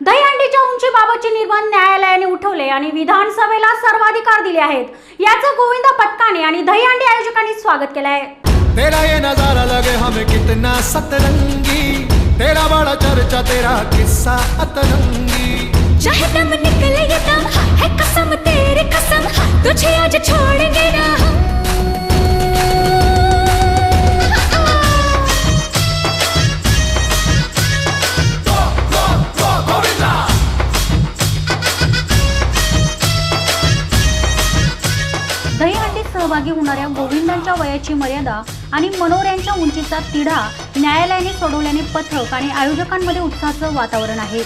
दहीहंडीच्या उंचीबाबतचे निर्बंध न्यायालयाने उठवले आणि विधानसभेला सर्वाधिकार दिले आहेत. याचं गोविंद पथकाने आणि दहीहंडी आयोजकांनी स्वागत केलं आहे तेरा ये नजारा लगे हमें कितना सतरंगी. तेरा बड़ा चर्चा तेरा किस्सा अतरंगी. चाहे दम निकले ये दम है कसम तेरी कसम तुझे आज छोड़ेंगे सहभागी होणाऱ्या गोविंदांच्या वयाची मर्यादा आणि मनोऱ्यांच्या उंचीचा तिढा न्यायालयाने सोडवल्याने पथक आणि आयोजकांमध्ये उत्साहाचं वातावरण आहे.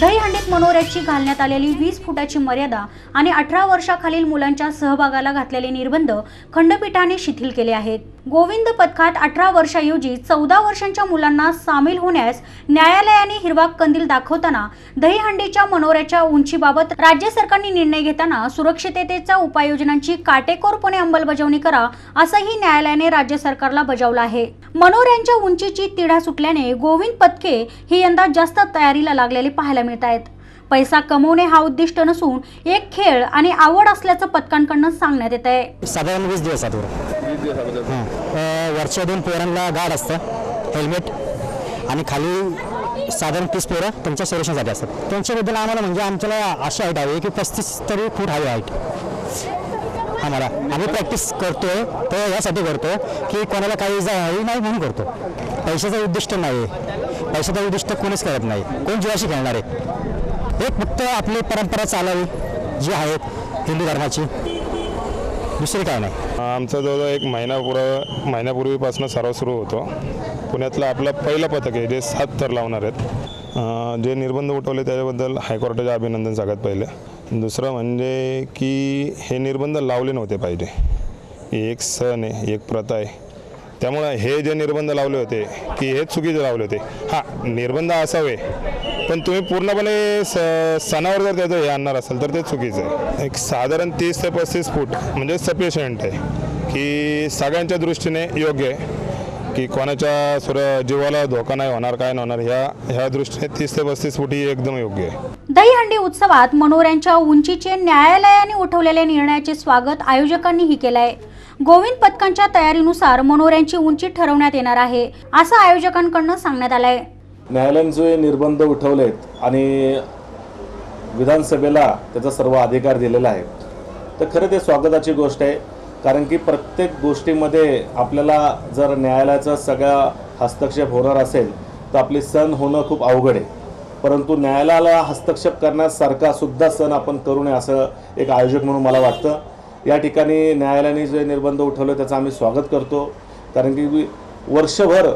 दहीहंडीत मनोऱ्याची घालण्यात आलेली वीस फुटाची मर्यादा आणि अठरा वर्षाखालील मुलांच्या सहभागाला घातलेले निर्बंध खंडपीठाने शिथिल केले आहेत. गोविंद पथकात अठरा वर्षाऐवजी चौदा वर्षांच्या मुलांना सामील होण्यास न्यायालयाने हिरवा कंदील दाखवताना दहीहंडीच्या मनोऱ्याच्या उंचीबाबत राज्य सरकारने निर्णय घेताना सुरक्षिततेच्या उपाययोजनांची काटेकोरपणे अंमलबजावणी करा असंही न्यायालयाने राज्य सरकार सरकारला बजावला आहे. मनोऱ्यांच्या उंचीची तिढा सुटल्याने गोविंद पथके ही यंदा जास्त तयारीला लागलेले पाहायला मिळत आहेत. पैसा कमवणे हा उद्दिष्ट नसून एक खेळ आणि आवड असल्याचं पथकांकडनं सांगण्यात येत आहे. साधारण वीस दिवसात हो. वरच्या दोन पोरांना गाड असतं हेल्मेट आणि खाली साधारण तीस पोरं त्यांच्या संरक्षणासाठी असतात. त्यांच्याबद्दल आम्हाला म्हणजे आमच्याला अशी हाईट हवी की पस्तीस तरी फूट हवी हाईट. आम्हाला. आम्ही प्रॅक्टिस करतो तर यासाठी करतो की कोणाला काही जावी नाही म्हणून करतो. पैशाचं उद्दिष्ट नाही. पैशाचं उद्दिष्ट कोणीच करत नाही. कोण जीवाशी खेळणार आहे? एक फक्त आपली परंपरा चालावी जी आहेत हिंदू धर्माची. दुसरी काय नाही. आमचा जवळजवळ एक महिनापूर्व महिन्यापूर्वीपासून सराव सुरू होतो. पुण्यातलं आपलं पहिलं पथक आहे जे सात थर लावणार आहेत. जे निर्बंध उठवले त्याच्याबद्दल हायकोर्टाचे अभिनंदन सगळ्यात पहिले. दुसरं म्हणजे की हे निर्बंध लावले नव्हते पाहिजे. ही एक सण आहे एक प्रथा आहे. त्यामुळं हे जे निर्बंध लावले होते की हे चुकीचे लावले होते. हां निर्बंध असावे पण तुम्ही पूर्णपणे स सणावर जर त्याचं हे आणणार असाल तर ते चुकीचं आहे. एक साधारण तीस ते पस्तीस फूट म्हणजे सफिशियंट आहे. की सगळ्यांच्या दृष्टीने योग्य आहे. की कोणाच्या सुर जीवाला धोका नाही होणार काय नाही होणार ह्या ह्या दृष्टीने तीस ते पस्तीस फूट एकदम योग्य आहे. दहीहंडी उत्सवात मनोऱ्यांच्या उंचीचे न्यायालयाने उठवलेल्या निर्णयाचे स्वागत आयोजकांनीही केलं आहे गोविंद पथकांच्या तयारीनुसार मनोऱ्यांची उंची ठरवण्यात येणार आहे असं आयोजकांकडनं सांगण्यात आलंय. न्यायालयाने जे निर्बंध उठवलेत आणि विधानसभेला त्याचा सर्व अधिकार दिलेला आहे तर खरं ते स्वागताची गोष्ट आहे. कारण की प्रत्येक गोष्टीमध्ये आपल्याला जर न्यायालयाचा सगळा हस्तक्षेप होणार असेल तर आपले सण होणं खूप अवघड आहे. परंतु न्यायालयाला हस्तक्षेप करण्यासारखा सुद्धा सण आपण करू नये असं एक आयोजक म्हणून मला वाटतं. या ठिकाणी न्यायालयाने जे निर्बंध उठवले त्याचं आम्ही स्वागत करतो. कारण की वर्षभर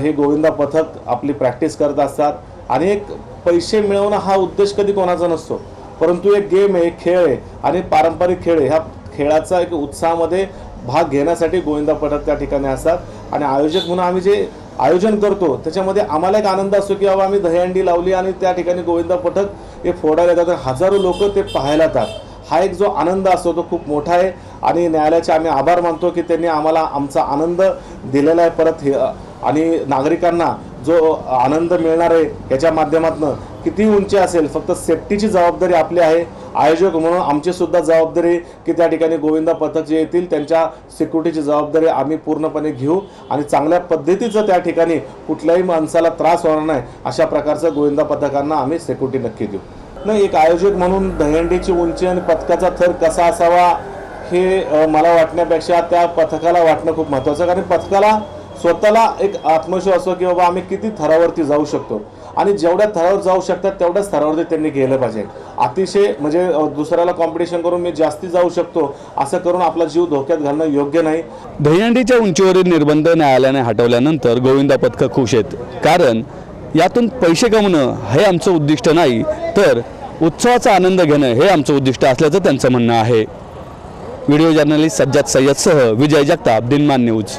हे गोविंदा पथक आपली प्रॅक्टिस करत असतात आणि एक पैसे मिळवणं हा उद्देश कधी कोणाचा नसतो. परंतु एक गेम आहे खेळ आहे आणि पारंपरिक खेळ आहे. ह्या खेळाचा एक उत्साहामध्ये भाग घेण्यासाठी गोविंदा पथक त्या ठिकाणी असतात. आणि आयोजक म्हणून आम्ही जे आयोजन करतो त्याच्यामध्ये आम्हाला एक आनंद असतो की बाबा आम्ही दहीहंडी लावली आणि त्या ठिकाणी गोविंदा पथक हे फोडायला येतात. तर हजारो लोक ते पाहायला येतात. हा एक जो आनंद असतो तो खूप मोठा आहे. आणि न्यायालयाचे आम्ही आभार मानतो की त्यांनी आम्हाला आमचा आनंद दिलेला आहे परत हे आणि नागरिकांना जो आनंद मिळणार आहे याच्या माध्यमातून किती उंची असेल फक्त सेफ्टीची जबाबदारी आपली आहे आयोजक म्हणून आमची सुद्धा जबाबदारी की त्या ठिकाणी गोविंदा पथक जे येतील त्यांच्या सिक्युरिटीची जबाबदारी आम्ही पूर्णपणे घेऊ आणि चांगल्या पद्धतीचं त्या ठिकाणी कुठल्याही माणसाला त्रास होणार नाही अशा प्रकारचं गोविंदा पथकांना आम्ही सिक्युरिटी नक्की देऊ नाही एक आयोजक म्हणून दहीहंडीची उंची आणि पथकाचा थर कसा असावा हे मला वाटण्यापेक्षा त्या पथकाला वाटणं खूप महत्त्वाचं आहे. कारण पथकाला स्वतःला एक आत्मविश्वास असतो की बाबा आम्ही किती थरावरती जाऊ शकतो. आणि जेवढ्या थरावर जाऊ शकतात तेवढ्याच थरावरती त्यांनी गेलं पाहिजे. अतिशय म्हणजे दुसऱ्याला कॉम्पिटिशन करून मी जास्ती जाऊ शकतो असं करून आपला जीव धोक्यात घालणं योग्य नाही. दहीहंडीच्या उंचीवरील निर्बंध न्यायालयाने हटवल्यानंतर गोविंदा पथकं खुश आहेत. कारण यातून पैसे कमवणं हे आमचं उद्दिष्ट नाही तर उत्सवाचा आनंद घेणं हे आमचं उद्दिष्ट असल्याचं त्यांचं म्हणणं आहे. व्हिडिओ जर्नलिस्ट सज्जाद सय्यदसह विजय जगताप दिनमान न्यूज.